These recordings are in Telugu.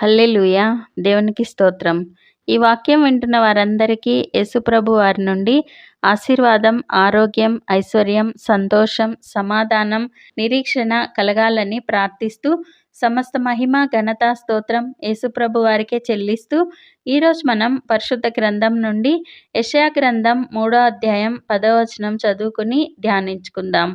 హల్లెలుయ. దేవునికి స్తోత్రం. ఈ వాక్యం వింటున్న వారందరికీ యేసుప్రభు వారి నుండి ఆశీర్వాదం ఆరోగ్యం ఐశ్వర్యం సంతోషం సమాధానం నిరీక్షణ కలగాలని ప్రార్థిస్తూ సమస్త మహిమ ఘనత స్తోత్రం యేసుప్రభు వారికే చెల్లిస్తూ ఈరోజు మనం పరిశుద్ధ గ్రంథం నుండి యషయా గ్రంథం మూడో అధ్యాయం పదవచనం చదువుకుని ధ్యానించుకుందాం.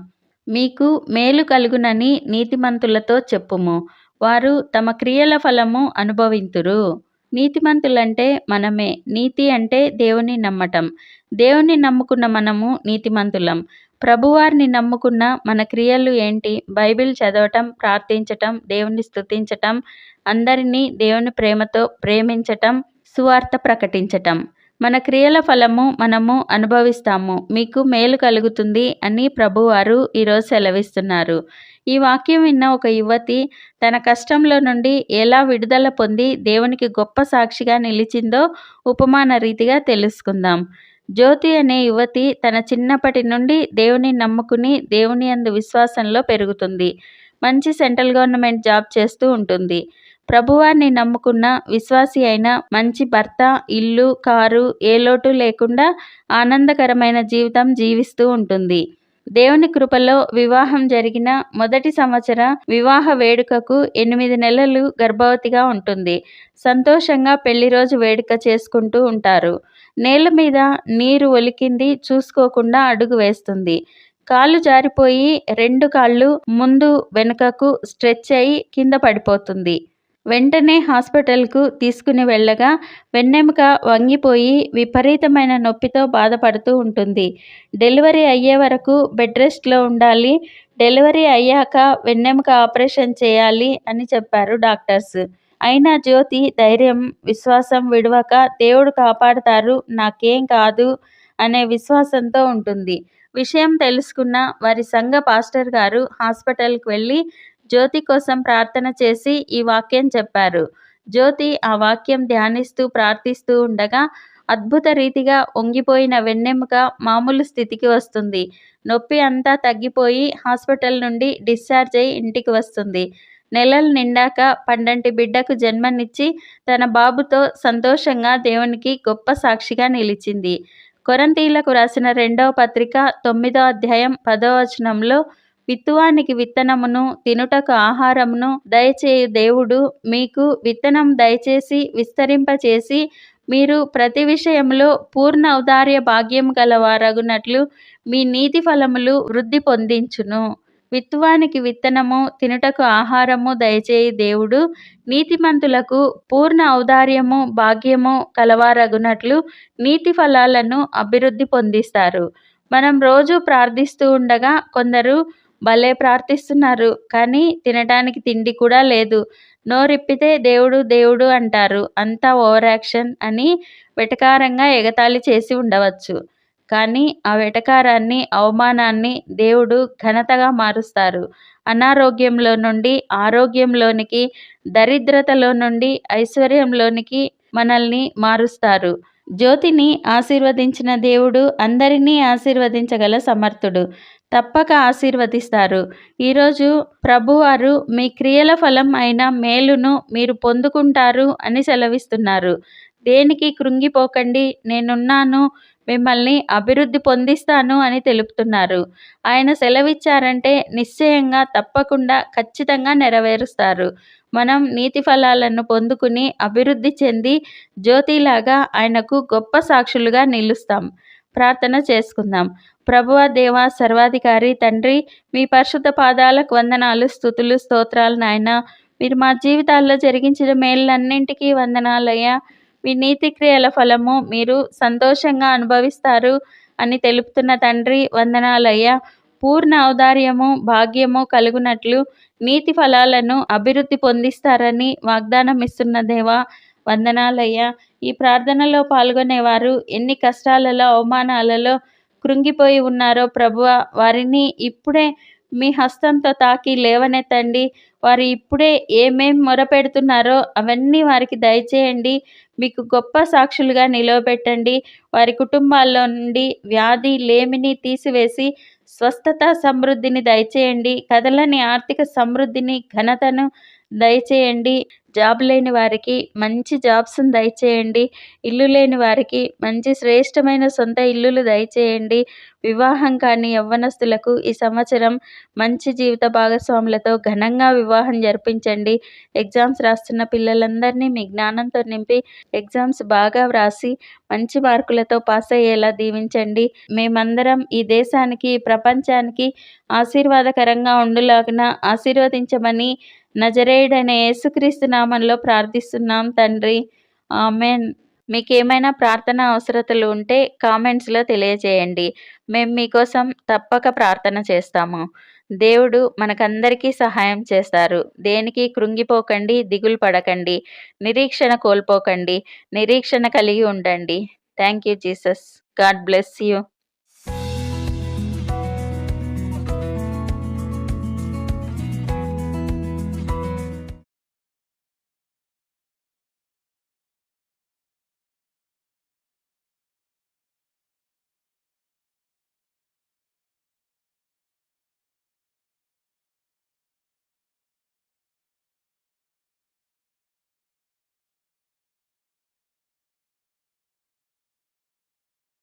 మీకు మేలు కలుగునని నీతిమంతులతో చెప్పుము. వారు తమ క్రియల ఫలము అనుభవింతురు. నీతిమంతులంటే మనమే నీతి అంటే దేవుని నమ్మటం. దేవుని నమ్ముకున్న మనము నీతిమంతులం. ప్రభువారిని నమ్ముకున్న మన క్రియలు ఏంటి? బైబిల్ చదవటం ప్రార్థించటం దేవుని స్తుతించటం అందరినీ దేవుని ప్రేమతో ప్రేమించటం సువార్త ప్రకటించటం. మన క్రియల ఫలము మనము అనుభవిస్తాము మీకు మేలు కలుగుతుంది అని ప్రభువారు ఈరోజు సెలవిస్తున్నారు. ఈ వాక్యం విన్న ఒక యువతి తన కష్టంలో నుండి ఎలా విడుదల పొంది దేవునికి గొప్ప సాక్షిగా నిలిచిందో ఉపమాన రీతిగా తెలుసుకుందాం. జ్యోతి అనే యువతి తన చిన్నప్పటి నుండి దేవుని నమ్ముకుని దేవుని అందు విశ్వాసంలో పెరుగుతుంది. మంచి సెంట్రల్ గవర్నమెంట్ జాబ్ చేస్తూ ఉంటుంది. ప్రభువాన్ని నమ్ముకున్న విశ్వాసి అయిన మంచి భర్త ఇల్లు కారు ఏ లోటు లేకుండా ఆనందకరమైన జీవితం జీవిస్తూ ఉంటుంది. దేవుని కృపలో వివాహం జరిగిన మొదటి సంవత్సర వివాహ వేడుకకు ఎనిమిది నెలలు గర్భవతిగా ఉంటుంది. సంతోషంగా పెళ్ళి రోజు వేడుక చేసుకుంటూ ఉంటారు. నేల మీద నీరు ఒలికింది చూసుకోకుండా అడుగు వేస్తుంది. కాళ్ళు జారిపోయి రెండు కాళ్ళు ముందు వెనుకకు స్ట్రెచ్ అయి కింద పడిపోతుంది. వెంటనే హాస్పిటల్కు తీసుకుని వెళ్ళగా వెన్నెముక వంగిపోయి విపరీతమైన నొప్పితో బాధపడుతూ ఉంటుంది. డెలివరీ అయ్యే వరకు బెడ్ రెస్ట్లో ఉండాలి. డెలివరీ అయ్యాక వెన్నెముక ఆపరేషన్ చేయాలి అని చెప్పారు డాక్టర్స్. అయినా జ్యోతి ధైర్యం విశ్వాసం విడవక దేవుడు కాపాడతారు నాకేం కాదు అనే విశ్వాసంతో ఉంటుంది. విషయం తెలుసుకున్న వారి సంఘ పాస్టర్ గారు హాస్పిటల్కి వెళ్ళి జ్యోతి కోసం ప్రార్థన చేసి ఈ వాక్యం చెప్పారు. జ్యోతి ఆ వాక్యం ధ్యానిస్తూ ప్రార్థిస్తూ ఉండగా అద్భుత రీతిగా వంగిపోయిన వెన్నెముక మామూలు స్థితికి వస్తుంది. నొప్పి అంతా తగ్గిపోయి హాస్పిటల్ నుండి డిశ్చార్జ్ అయి ఇంటికి వస్తుంది. నెలలు నిండాక పండంటి బిడ్డకు జన్మనిచ్చి తన బాబుతో సంతోషంగా దేవునికి గొప్ప సాక్షిగా నిలిచింది. కొరంతీలకు రాసిన రెండవ పత్రిక తొమ్మిదో అధ్యాయం పదో వచనంలో విత్తువానికి విత్తనమును తినుటకు ఆహారమును దయచేయు దేవుడు మీకు విత్తనం దయచేసి విస్తరింపచేసి మీరు ప్రతి విషయంలో పూర్ణ ఔదార్య భాగ్యం గలవారగునట్లు మీ నీతి ఫలములు వృద్ధి పొందించును. విత్తువానికి విత్తనము తినుటకు ఆహారము దయచేయి దేవుడు నీతిమంతులకు పూర్ణ ఔదార్యము భాగ్యము కలవారగునట్లు నీతి ఫలాలను అభివృద్ధి పొందిస్తారు. మనం రోజు ప్రార్థిస్తూ ఉండగా కొందరు భలే ప్రార్థిస్తున్నారు కానీ తినడానికి తిండి కూడా లేదు. నోరిప్పితే దేవుడు దేవుడు అంటారు. అంతా ఓవర్ యాక్షన్ అని వెటకారంగా ఎగతాళి చేసి ఉండవచ్చు. కానీ ఆ వెటకారాన్ని అవమానాన్ని దేవుడు ఘనతగా మారుస్తారు. అనారోగ్యంలో నుండి ఆరోగ్యంలోనికి దరిద్రతలో నుండి ఐశ్వర్యంలోనికి మనల్ని మారుస్తారు. జ్యోతిని ఆశీర్వదించిన దేవుడు అందరినీ ఆశీర్వదించగల సమర్థుడు. తప్పక ఆశీర్వదిస్తారు. ఈరోజు ప్రభువారు మీ క్రియల ఫలం అయిన మేలును మీరు పొందుకుంటారు అని సెలవిస్తున్నారు. దేనికి కృంగిపోకండి. నేనున్నాను మిమ్మల్ని అభివృద్ధి పొందిస్తాను అని తెలుపుతున్నారు. ఆయన సెలవిచ్చారంటే నిశ్చయంగా తప్పకుండా ఖచ్చితంగా నెరవేరుస్తారు. మనం నీతి ఫలాలను పొందుకుని అభివృద్ధి చెంది జ్యోతిలాగా ఆయనకు గొప్ప సాక్షులుగా నిలుస్తాం. ప్రార్థన చేసుకుందాం. ప్రభువ దేవ సర్వాధికారి తండ్రి మీ పరిశుద్ధ పాదాలకు వందనాలు స్థుతులు స్తోత్రాలు నాయన. మీరు మా జీవితాల్లో జరిగించిన మేళ్ళన్నింటికీ వందనాలయ్యా. మీ నీతి క్రియల ఫలము మీరు సంతోషంగా అనుభవిస్తారు అని తెలుపుతున్న తండ్రి వందనాలయ్యా. పూర్ణ ఔదార్యము భాగ్యము కలుగునట్లు నీతి ఫలాలను అభివృద్ధి పొందిస్తారని వాగ్దానం ఇస్తున్న దేవా. వందనాలయ్యా. ఈ ప్రార్థనలో పాల్గొనేవారు ఎన్ని కష్టాలలో అవమానాలలో కృంగిపోయి ఉన్నారో ప్రభువ. వారిని ఇప్పుడే మీ హస్తంతో తాకి లేవనెత్తండి. వారు ఇప్పుడే ఏమేం మొరపెడుతున్నారో అవన్నీ వారికి దయచేయండి. మీకు గొప్ప సాక్షులుగా నిలవబెట్టండి. వారి కుటుంబాల్లో నుండి వ్యాధి లేమిని తీసివేసి స్వస్థత సమృద్ధిని దయచేయండి. కదలని ఆర్థిక సమృద్ధిని ఘనతను దయచేయండి. జాబ్ లేని వారికి మంచి జాబ్స్ని దయచేయండి. ఇల్లు లేని వారికి మంచి శ్రేష్టమైన సొంత ఇల్లులు దయచేయండి. వివాహం కాని యవ్వనస్తులకు ఈ సంవత్సరం మంచి జీవిత భాగస్వాములతో ఘనంగా వివాహం జరిపించండి. ఎగ్జామ్స్ రాస్తున్న పిల్లలందరినీ మీ జ్ఞానంతో నింపి ఎగ్జామ్స్ బాగా వ్రాసి మంచి మార్కులతో పాస్ అయ్యేలా దీవించండి. మేమందరం ఈ దేశానికి ప్రపంచానికి ఆశీర్వాదకరంగా ఉండులాగిన ఆశీర్వదించమని నజరేయుడనే యేసుక్రీస్తు నామంలో ప్రార్థిస్తున్నాం తండ్రి. ఆమెన్. మీకు ఏమైనా ప్రార్థన అవసరతలు ఉంటే కామెంట్స్లో తెలియజేయండి. మేము మీకోసం తప్పక ప్రార్థన చేస్తాము. దేవుడు మనకందరికీ సహాయం చేస్తారు. దేనికి కృంగిపోకండి దిగులు పడకండి నిరీక్షణ కోల్పోకండి నిరీక్షణ కలిగి ఉండండి. Thank you Jesus. God bless you.